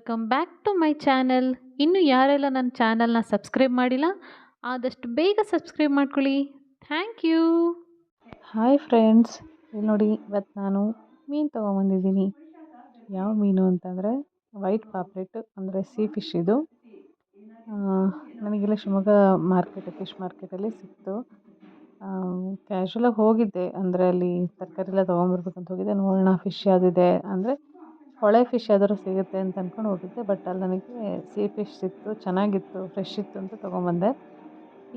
Welcome back to my channel ಇನ್ನು ಯಾರೆಲ್ಲ ನನ್ನ ಚಾನಲ್ನ ಸಬ್ಸ್ಕ್ರೈಬ್ ಮಾಡಿಲ್ಲ, ಆದಷ್ಟು ಬೇಗ ಸಬ್ಸ್ಕ್ರೈಬ್ ಮಾಡ್ಕೊಳ್ಳಿ. ಥ್ಯಾಂಕ್ ಯು ಹಾಯ್ ಫ್ರೆಂಡ್ಸ್ ಇಲ್ಲಿ ನೋಡಿ, ಇವತ್ತು ನಾನು ಮೀನು ತೊಗೊಂಬಂದಿದ್ದೀನಿ. ಯಾವ ಮೀನು ಅಂತಂದರೆ ವೈಟ್ ಪಾಪ್ಲೆಟ್ ಅಂದರೆ ಸೀ ಫಿಶ್ ಇದು. ನನಗಿಲ್ಲ ಶಿವಮೊಗ್ಗ ಮಾರ್ಕೆಟ್ ಫಿಶ್ ಮಾರ್ಕೆಟಲ್ಲಿ ಸಿಕ್ತು. ಕ್ಯಾಶುವಲಾಗಿ ಹೋಗಿದ್ದೆ. ಅಂದರೆ ಅಲ್ಲಿ ತರಕಾರಿ ಎಲ್ಲ ತೊಗೊಂಬರ್ಬೇಕಂತ ಹೋಗಿದ್ದೆ. ನೋಡೋಣ ಫಿಶ್ ಯಾವುದಿದೆ ಅಂದರೆ ಹೊಳೆ ಫಿಶ್ ಯಾವ್ದಾದ್ರು ಸಿಗುತ್ತೆ ಅಂತ ಅಂದ್ಕೊಂಡು ಹೋಗಿದ್ದೆ ಬಟ್ ಅಲ್ಲಿ ನನಗೆ ಸೀ ಫಿಶ್ ಸಿಕ್ತು, ಚೆನ್ನಾಗಿತ್ತು ಫ್ರೆಶ್ ಇತ್ತು ಅಂತ ತೊಗೊಂಬಂದೆ.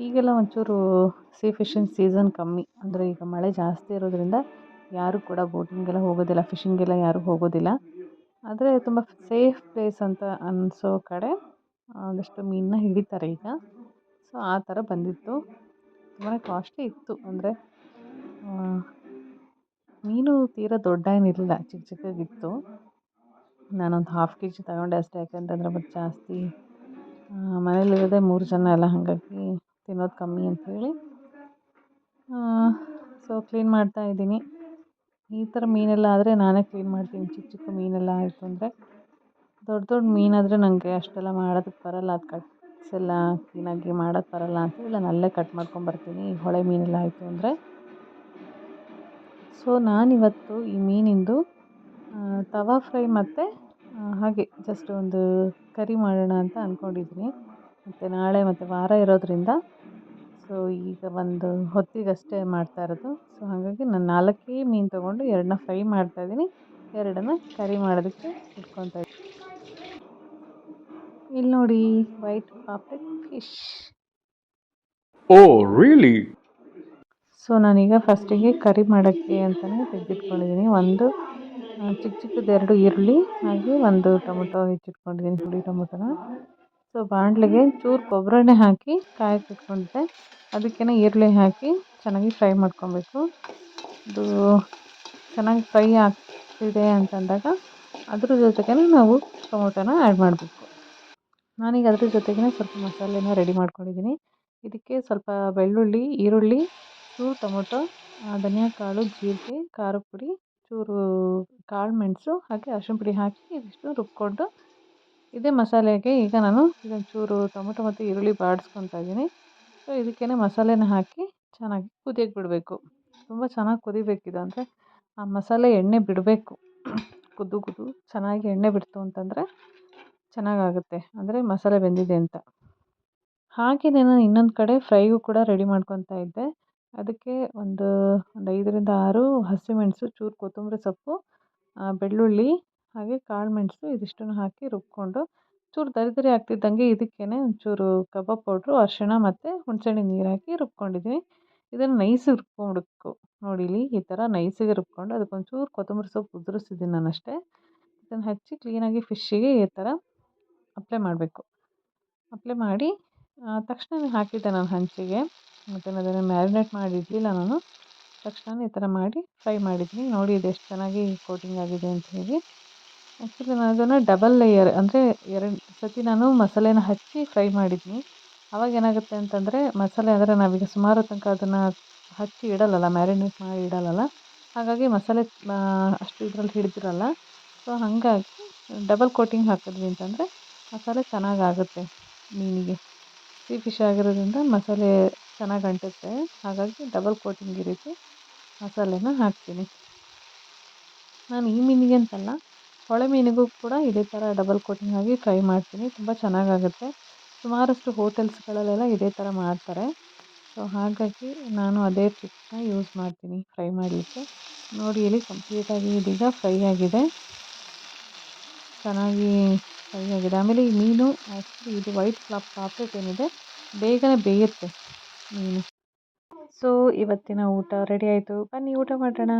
ಈಗೆಲ್ಲ ಒಂಚೂರು ಸೀ ಫಿಶಿನ ಸೀಸನ್ ಕಮ್ಮಿ, ಅಂದರೆ ಈಗ ಮಳೆ ಜಾಸ್ತಿ ಇರೋದ್ರಿಂದ ಯಾರು ಕೂಡ ಬೋಟಿಂಗೆಲ್ಲ ಹೋಗೋದಿಲ್ಲ ಫಿಶಿಂಗೆಲ್ಲ ಯಾರೂ ಹೋಗೋದಿಲ್ಲ. ಆದರೆ ತುಂಬ ಸೇಫ್ ಪ್ಲೇಸ್ ಅಂತ ಅನಿಸೋ ಕಡೆ ಒಂದಷ್ಟು ಮೀನನ್ನ ಹಿಡಿತಾರೆ ಈಗ. ಸೊ ಆ ಥರ ಬಂದಿತ್ತು. ತುಂಬಾ ಕಾಸ್ಟ್ಲಿ ಇತ್ತು, ಅಂದರೆ ಮೀನು ತೀರಾ ದೊಡ್ಡ ಏನಿರಲಿಲ್ಲ, ಚಿಕ್ಕ ಚಿಕ್ಕದಿತ್ತು ನಾನೊಂದು ಹಾಫ್ ಕೆ ಜಿ ತಗೊಂಡೆ ಅಷ್ಟೇ ಯಾಕೆಂತಂದ್ರೆ ಮತ್ತು ಜಾಸ್ತಿ ಮನೇಲಿರೋದೇ ಮೂರು ಜನ ಎಲ್ಲ ಹಾಗಾಗಿ ತಿನ್ನೋದು ಕಮ್ಮಿ ಅಂಥೇಳಿ ಸೊ ಕ್ಲೀನ್ ಮಾಡ್ತಾ ಇದ್ದೀನಿ. ಈ ಥರ ಮೀನೆಲ್ಲ ಆದರೆ ನಾನೇ ಕ್ಲೀನ್ ಮಾಡ್ತೀನಿ, ಚಿಕ್ಕ ಚಿಕ್ಕ ಮೀನೆಲ್ಲ ಆಯಿತು ಅಂದರೆ, ದೊಡ್ಡ ದೊಡ್ಡ ಮೀನಾದರೆ ನನಗೆ ಅಷ್ಟೆಲ್ಲ ಮಾಡೋದಕ್ಕೆ ಬರಲ್ಲ, ಅದು ಕಟ್ಸ್ ಎಲ್ಲ ಕ್ಲೀನಾಗಿ ಮಾಡೋಕ್ಕೆ ಬರಲ್ಲ ಅಂತೇಳಿ ನಾನು ಅಲ್ಲೇ ಕಟ್ ಮಾಡ್ಕೊಂಬರ್ತೀನಿ ಹೊಳೆ ಮೀನೆಲ್ಲ ಆಯಿತು ಅಂದರೆ. ಸೊ ನಾನಿವತ್ತು ಈ ಮೀನಿಂದು ತವಾ ಫ್ರೈ ಮತ್ತು ಹಾಗೆ ಜಸ್ಟ್ ಒಂದು ಕರಿ ಮಾಡೋಣ ಅಂತ ಅಂದ್ಕೊಂಡಿದ್ದೀನಿ ಮತ್ತು ನಾಳೆ ಮತ್ತು ವಾರ ಇರೋದರಿಂದ ಸೊ ಈಗ ಒಂದು ಹೊತ್ತಿಗಷ್ಟೇ ಮಾಡ್ತಾ ಇರೋದು. ಸೊ ಹಾಗಾಗಿ ನಾನು ನಾಲ್ಕೇ ಮೀನು ತೊಗೊಂಡು ಎರಡನ್ನ ಫ್ರೈ ಮಾಡ್ತಾ ಮಾಡ್ತಾಯಿದ್ದೀನಿ ಎರಡನ್ನ ಕರಿ ಮಾಡೋದಕ್ಕೆ ಇಟ್ಕೊತಾ ಇದ್ದೀನಿ. ಇಲ್ಲಿ ನೋಡಿ white paplet fish oh really so ನಾನೀಗ ಫಸ್ಟಿಗೆ ಕರಿ ಮಾಡೋಕ್ಕೆ ಅಂತಲೇ ತೆಗೆದಿಟ್ಕೊಂಡಿದ್ದೀನಿ ಒಂದು ಚಿಕ್ಕ ಚಿಕ್ಕದು ಎರಡು ಈರುಳ್ಳಿ ಹಾಗೆ ಒಂದು ಟೊಮೊಟೊ ಹೆಚ್ಚಿಟ್ಕೊಂಡಿದ್ದೀನಿ ಹುಳಿ ಟೊಮೊಟೊನ. ಸೊ ಬಾಣಲೆಗೆ ಚೂರು ಕೊಬ್ಬರಣ್ಣೆ ಹಾಕಿ ಕಾಯಕ್ಕೆ ಇಟ್ಕೊಂಡಿದ್ದೆ. ಅದಕ್ಕೆ ಈರುಳ್ಳಿ ಹಾಕಿ ಚೆನ್ನಾಗಿ ಫ್ರೈ ಮಾಡ್ಕೊಬೇಕು. ಅದು ಚೆನ್ನಾಗಿ ಫ್ರೈ ಆಗ್ತಿದೆ ಅಂತಂದಾಗ ಅದ್ರ ಜೊತೆಗೆ ನಾವು ಟೊಮೊಟೊನ ಆ್ಯಡ್ ಮಾಡಬೇಕು. ನಾನೀಗ ಅದ್ರ ಜೊತೆಗೆ ಸ್ವಲ್ಪ ಮಸಾಲೆನ ರೆಡಿ ಮಾಡ್ಕೊಂಡಿದ್ದೀನಿ ಇದಕ್ಕೆ ಸ್ವಲ್ಪ ಬೆಳ್ಳುಳ್ಳಿ, ಈರುಳ್ಳಿ, ಚೂರು ಟೊಮೊಟೊ ಧನಿಯಾ ಕಾಳು ಜೀರಿಗೆ ಖಾರದ ಪುಡಿ ಚೂರು ಕಾಳು ಮೆಣಸು ಹಾಗೆ ಅರ್ಶಿನ ಪುಡಿ ಹಾಕಿ ಇದಿಷ್ಟು ರುಬ್ಕೊಂಡು ಇದೇ ಮಸಾಲೆಗೆ ಈಗ ನಾನು ಇದೊಂದು ಚೂರು ಟೊಮೊಟೊ ಮತ್ತು ಈರುಳ್ಳಿ ಬಾಡಿಸ್ಕೊತಾ ಇದ್ದೀನಿ. ಸೊ ಇದಕ್ಕೇ ಮಸಾಲೆನ ಹಾಕಿ ಚೆನ್ನಾಗಿ ಕುದಿಯಕ್ಕೆ ಬಿಡಬೇಕು ತುಂಬ ಚೆನ್ನಾಗಿ ಕುದಿಬೇಕಿದು ಅಂದರೆ ಆ ಮಸಾಲೆ ಎಣ್ಣೆ ಬಿಡಬೇಕು. ಕುದ್ದು ಕುದ್ದು ಚೆನ್ನಾಗಿ ಎಣ್ಣೆ ಬಿಡ್ತು ಅಂತಂದರೆ ಚೆನ್ನಾಗಾಗುತ್ತೆ. ಅಂದರೆ ಮಸಾಲೆ ಬೆಂದಿದೆ ಅಂತ. ಹಾಗೆಯೇ ನಾನು ಇನ್ನೊಂದು ಕಡೆ ಫ್ರೈಗೂ ಕೂಡ ರೆಡಿ ಮಾಡ್ಕೊತಾ ಇದ್ದೆ. ಅದಕ್ಕೆ ಒಂದು ಒಂದು ಐದರಿಂದ ಆರು ಹಸಿಮೆಣಸು ಚೂರು ಕೊತ್ತಂಬರಿ ಸೊಪ್ಪು ಬೆಳ್ಳುಳ್ಳಿ ಹಾಗೆ ಕಾಳು ಮೆಣಸು ಇದಿಷ್ಟನ್ನು ಹಾಕಿ ರುಬ್ಕೊಂಡು ಚೂರು ದರಿ ದರಿ ಆಗ್ತಿದ್ದಂಗೆ ಇದಕ್ಕೇ ಒಂಚೂರು ಕಬಾಬ್ ಪೌಡ್ರು, ಅರಿಶಿಣ ಮತ್ತು ಹುಣಸೆಹಣ್ಣಿನ ನೀರು ಹಾಕಿ ರುಬ್ಕೊಂಡಿದ್ದೀನಿ. ಇದನ್ನು ನೈಸಿಗೆ ರುಬ್ಕೊಂಡ್ಬಿಡ್ಬೇಕು ನೋಡಿ ಇಲ್ಲಿ ಈ ಥರ ನೈಸಿಗೆ ರುಬ್ಕೊಂಡು ಅದಕ್ಕೊಂಚೂರು ಕೊತ್ತಂಬರಿ ಸೊಪ್ಪು ಉದುರಿಸಿದ್ದೀನಿ ನಾನು ಅಷ್ಟೇ ಇದನ್ನು ಹಚ್ಚಿ ಕ್ಲೀನಾಗಿ ಫಿಶ್ಶಿಗೆ ಈ ಥರ ಅಪ್ಲೈ ಮಾಡಬೇಕು. ಅಪ್ಲೈ ಮಾಡಿ ತಕ್ಷಣವೇ ಹಾಕಿದ್ದೆ ನಾನು ಹಂಚಿಗೆ. ಮತ್ತು ನಾನು ಅದನ್ನು ಮ್ಯಾರಿನೇಟ್ ಮಾಡಿ ನಾನು ತಕ್ಷಣ ಈ ಥರ ಮಾಡಿ ಫ್ರೈ ಮಾಡಿದ್ದೀನಿ. ನೋಡಿ ಇದು ಎಷ್ಟು ಚೆನ್ನಾಗಿ ಕೋಟಿಂಗ್ ಆಗಿದೆ ಅಂತ ಹೇಳಿ. ಆ್ಯಕ್ಚುಲಿ ನಾನು ಅದನ್ನು ಡಬಲ್ ಲೇಯರ್, ಅಂದರೆ ಎರಡು ಸತಿ ನಾನು ಮಸಾಲೆನ ಹಚ್ಚಿ ಫ್ರೈ ಮಾಡಿದ್ದೀನಿ. ಅವಾಗ ಏನಾಗುತ್ತೆ ಅಂತಂದರೆ ಮಸಾಲೆ ಅಂದರೆ ನಾವೀಗ ಸುಮಾರು ತನಕ ಅದನ್ನು ಹಚ್ಚಿ ಇಡಲ್ಲಲ್ಲ, ಮ್ಯಾರಿನೇಟ್ ಮಾಡಿ ಇಡಲ್ಲಲ್ಲ. ಹಾಗಾಗಿ ಮಸಾಲೆ ಅಷ್ಟು ಇದರಲ್ಲಿ ಹಿಡಿದಿರಲ್ಲ. ಸೊ ಹಾಗಾಗಿ ಡಬಲ್ ಕೋಟಿಂಗ್ ಹಾಕಿದ್ವಿ ಅಂತಂದರೆ ಮಸಾಲೆ ಚೆನ್ನಾಗಾಗುತ್ತೆ ಮೀನಿಗೆ. ಸೀ ಫಿಶ್ ಆಗಿರೋದ್ರಿಂದ ಮಸಾಲೆ ಚೆನ್ನಾಗಿ ಅಂಟುತ್ತೆ. ಹಾಗಾಗಿ ಡಬಲ್ ಕೋಟಿಂಗ್ ಈ ರೀತಿ ಮಸಾಲೆನ ಹಾಕ್ತೀನಿ. ನಾನು ಈ ಮೀನಿಗೆ ಅಂತಲ್ಲ ಹೊಳೆ ಮೀನಿಗೂ ಕೂಡ ಇದೇ ಥರ ಡಬಲ್ ಕೋಟಿಂಗ್ ಆಗಿ ಫ್ರೈ ಮಾಡ್ತೀನಿ. ತುಂಬ ಚೆನ್ನಾಗಾಗುತ್ತೆ. ಸುಮಾರಷ್ಟು ಹೋಟೆಲ್ಸ್ಗಳಲ್ಲೆಲ್ಲ ಇದೇ ಥರ ಮಾಡ್ತಾರೆ. ಸೊ ಹಾಗಾಗಿ ನಾನು ಅದೇ ಟ್ರಿಕ್ನ ಯೂಸ್ ಮಾಡ್ತೀನಿ ಫ್ರೈ ಮಾಡಲಿಕ್ಕೆ. ನೋಡಿ, ಇಲ್ಲಿ ಕಂಪ್ಲೀಟಾಗಿ ಇದೀಗ ಫ್ರೈ ಆಗಿದೆ. ಚೆನ್ನಾಗಿ ಫ್ರೈ ಆಗಿದೆ. ಆಮೇಲೆ ಈ ಮೀನು ಆ್ಯಕ್ಚುಲಿ ಇದು ವೈಟ್ ಫ್ಲಾಪ್ ಪಾಪ್ಲೆಟ್ ಏನಿದೆ, ಬೇಗನೆ ಬೇಯುತ್ತೆ. ಮೀನು ಸೊ ಇವತ್ತಿನ ಊಟ ರೆಡಿ ಆಯಿತು. ಬನ್ನಿ ಊಟ ಮಾಡೋಣ.